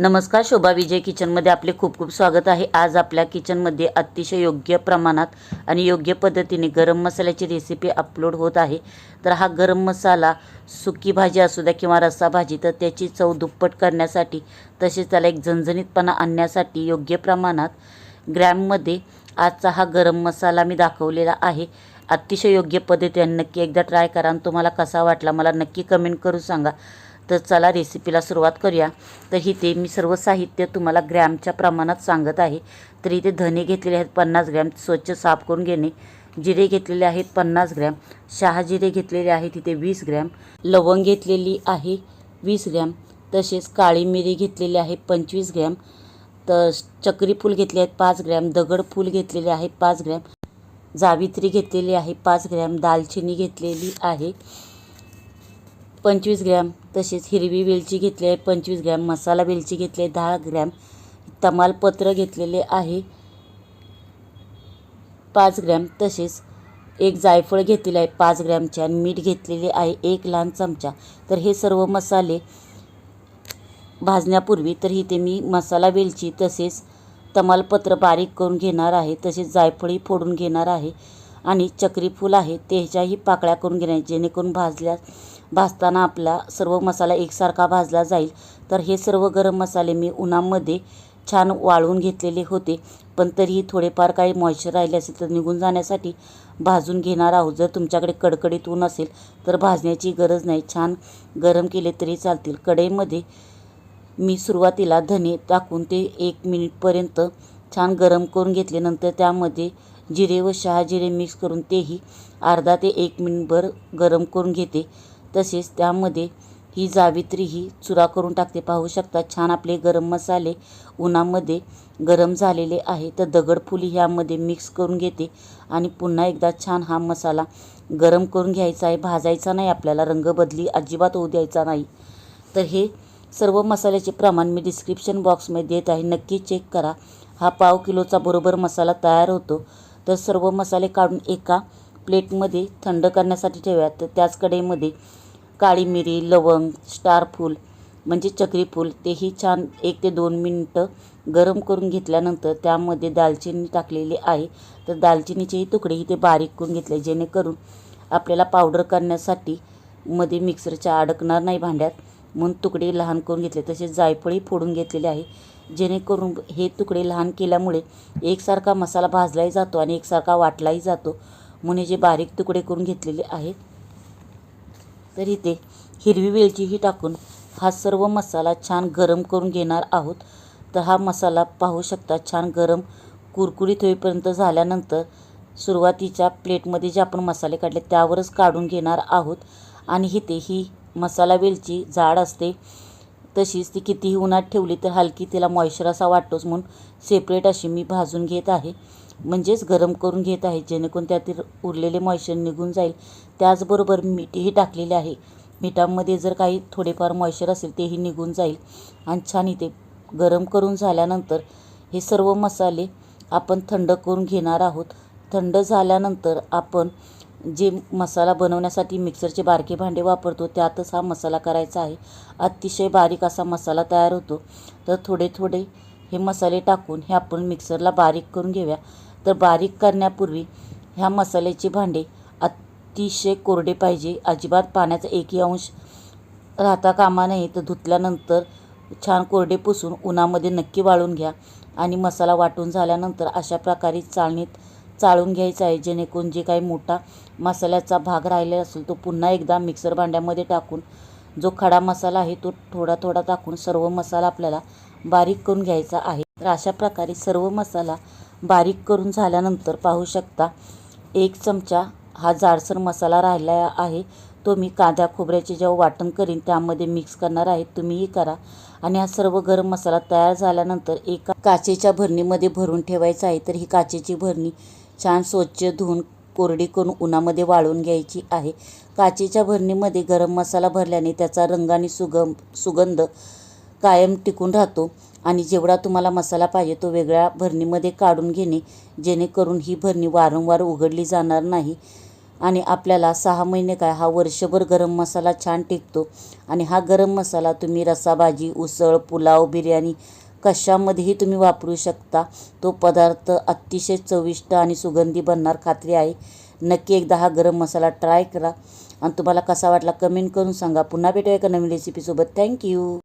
नमस्कार शोभा विजय किचनमध्ये आपले खूप खूप स्वागत आहे. आज आपल्या किचनमध्ये अतिशय योग्य प्रमाणात आणि योग्य पद्धतीने गरम मसाल्याची रेसिपी अपलोड होत आहे. तर हा गरम मसाला सुकी भाजी असू द्या किंवा रस्सा भाजी तर त्याची चव दुप्पट करण्यासाठी तसेच त्याला एक झणझणीतपणा आणण्यासाठी योग्य प्रमाणात ग्रॅममध्ये आजचा हा गरम मसाला मी दाखवलेला आहे. अतिशय योग्य पद्धतीने नक्की एकदा ट्राय करा आणि तुम्हाला कसा वाटला मला नक्की कमेंट करू सांगा. तर चला रेसिपीला सुरुवात करूया. तर इथे मी सर्व साहित्य तुम्हाला ग्रॅमच्या प्रमाणात सांगत आहे. तर इथे धने घेतलेले आहेत पन्नास ग्रॅम स्वच्छ साफ करून घेणे. जिरे घेतलेले आहेत पन्नास ग्रॅम शहाजिरे घेतलेले आहेत इथे वीस ग्रॅम लवंग घेतलेली आहे वीस ग्रॅम तसेच काळी मिरी घेतलेली आहे पंचवीस ग्रॅम तर चक्री फूल घेतले आहेत पाच ग्रॅम दगड फूल घेतलेले आहे पाच ग्रॅम जावित्री घेतलेली आहे पाच ग्रॅम दालचिनी घेतलेली आहे. पंचवीस ग्रॅम तसेच हिरवी वेलची घेतली आहे पंचवीस ग्रॅम मसाला वेलची घेतली आहे दहा ग्रॅम तमालपत्र घेतलेले आहे पाच ग्रॅम तसेच एक जायफळ घेतलेले आहे पाच ग्रॅमचे आणि मीठ घेतलेले आहे एक लहान चमचा. तर हे सर्व मसाले भाजण्यापूर्वी तर इथे मी मसाला वेलची तसेच तमालपत्र बारीक करून घेणार आहे तसेच जायफळी फोडून घेणार आहे आणि चक्रीफूल आहे त्याच्याही पाकळ्या करून घेणार जेणेकरून भाजल्या भाजताना आपला सर्व मसाला एकसारखा भाजला जाईल. तर हे सर्व गरम मसाले मी उन्हामध्ये छान वाळवून घेतलेले होते. पण तरीही थोडेफार काही मॉइश्चर राहिले असेल तर निघून जाण्यासाठी भाजून घेणार आहोत. जर तुमच्याकडे कडकडीत ऊन असेल तर भाजण्याची गरज नाही. छान गरम केले तरी चालतील. कढईमध्ये मी सुरुवातीला धने टाकून ते एक मिनिटपर्यंत छान गरम करून घेतले. नंतर त्यामध्ये जिरे व शहाजिरे मिक्स करून तेही अर्धा ते एक मिनिटभर गरम करून घेते. तसेच त्यामध्ये ही जावित्री ही चुरा करून टाकते. पाहू शकता छान आपले गरम मसाले उन्हामध्ये गरम झालेले आहे. तर दगडफुली ह्यामध्ये मिक्स करून घेते आणि पुन्हा एकदा छान हा मसाला गरम करून घ्यायचा आहे. भाजायचा नाही आपल्याला रंग बदली अजिबात होऊ द्यायचा नाही. तर हे सर्व मसाल्याचे प्रमाण मी डिस्क्रिप्शन बॉक्समध्ये देत आहे. नक्की चेक करा. हा पाव किलोचा बरोबर मसाला तयार होतो. तर सर्व मसाले काढून एका प्लेटमध्ये थंड करण्यासाठी ठेवूयात. तर त्याच कडेमध्ये काळी मिरी लवंग स्टार फूल म्हणजे चक्रीफूल तेही छान एक ते दोन मिनटं गरम करून घेतल्यानंतर त्यामध्ये दालचिनी टाकलेली आहे. तर दालचिनीचेही तुकडेही ते बारीक करून घेतले जेणेकरून आपल्याला पावडर करण्यासाठी मध्ये मिक्सरच्या अडकणार नाही भांड्यात. म्हणून तुकडे लहान करून घेतले. तसेच जायफळी फोडून घेतलेले आहे. जेणेकरून हे तुकडे लहान केल्यामुळे एकसारखा मसाला भाजलाही जातो आणि एकसारखा वाटलाही जातो. म्हणून जे बारीक तुकडे करून घेतलेले आहेत तर इथे हिरवी वेलचीही टाकून हा सर्व मसाला छान गरम करून घेणार आहोत. तर हा मसाला पाहू शकता छान गरम कुरकुरीत होईपर्यंत झाल्यानंतर सुरुवातीच्या प्लेटमध्ये जे आपण मसाले काढले त्यावरच काढून घेणार आहोत. आणि इथे ही मसाला वेलची जाड असते. तशीच ती कितीही उन्हात ठेवली तर हलकी तिला मॉइश्चर असा वाटतोच म्हणून सेपरेट अशी मी भाजून घेत आहे. म्हणजेच गरम करून घेत आहे. जेणेकरून त्यातील उरलेले मॉइश्चर निघून जाईल. त्याचबरोबर मीठही टाकलेले आहे. मिठामध्ये जर काही थोडेफार मॉइश्चर असेल तेही निघून जाईल. आणि छान इथे गरम करून झाल्यानंतर हे सर्व मसाले आपण थंड करून घेणार आहोत. थंड झाल्यानंतर आपण जे मसाला बनवण्यासाठी मिक्सरचे बारके भांडे वापरतो त्यातच हा मसाला करायचा आहे. अतिशय बारीक असा मसाला तयार होतो. तर थोडे थोडे हे मसाले टाकून हे आपण मिक्सरला बारीक करून घेऊया. तर बारीक करण्यापूर्वी ह्या मसाल्याचे भांडे अतिशय कोरडे पाहिजे. अजिबात पाण्याचा एकही अंश राहता कामा नये. तर धुतल्यानंतर छान कोरडे पुसून उन्हामध्ये नक्की वाळून घ्या. आणि मसाला वाटून झाल्यानंतर अशा प्रकारे चाळणीत चाळून घ्यायचा आहे. जेणेकरून जे काही मोठा मसाल्याचा भाग राहिलेला असेल तो पुन्हा एकदा मिक्सर भांड्यामध्ये टाकून जो खडा मसाला आहे तो थोडा थोडा टाकून सर्व मसाला आपल्याला बारीक करून घ्यायचा आहे. तर अशा प्रकारे सर्व मसाला बारीक करून झाल्यानंतर पाहू शकता एक चमचा हा जाडसर मसाला राहिला आहे. तो मी कांद्या खोबऱ्याचे जेव्हा वाटण करीन त्यामध्ये मिक्स करणार आहे. तुम्हीही करा. आणि हा सर्व गरम मसाला तयार झाल्यानंतर एका काचेच्या भरणीमध्ये भरून ठेवायचा आहे. तर ही काचेची भरणी छान स्वच्छ धुवून कोरडी करून उन्हामध्ये वाळून घ्यायची आहे. काचेच्या भरणीमध्ये गरम मसाला भरल्याने त्याचा रंग आणि सुगम सुगंध कायम टिकून राहतो आणि जेवढा तुम्हाला मसाला पाहिजे तो वेगळ्या भरणीमध्ये काढून घेणे जेणेकरून ही भरणी वारंवार उघडली जाणार नाही आणि आपल्याला सहा महिने काय हा वर्षभर गरम मसाला छान टिकतो आणि हा गरम मसाला तुम्ही रस्साभाजी उसळ पुलाव बिर्याणी कशामध्येही तुम्ही वापरू शकता. तो पदार्थ अतिशय चविष्ट आणि सुगंधी बनणार खात्री आहे. नक्की एकदा हा गरम मसाला ट्राय करा. आणि तुम्हाला कसा वाटला कमेंट करून सांगा. पुन्हा भेटूया एका नवीन रेसिपीसोबत थँक्यू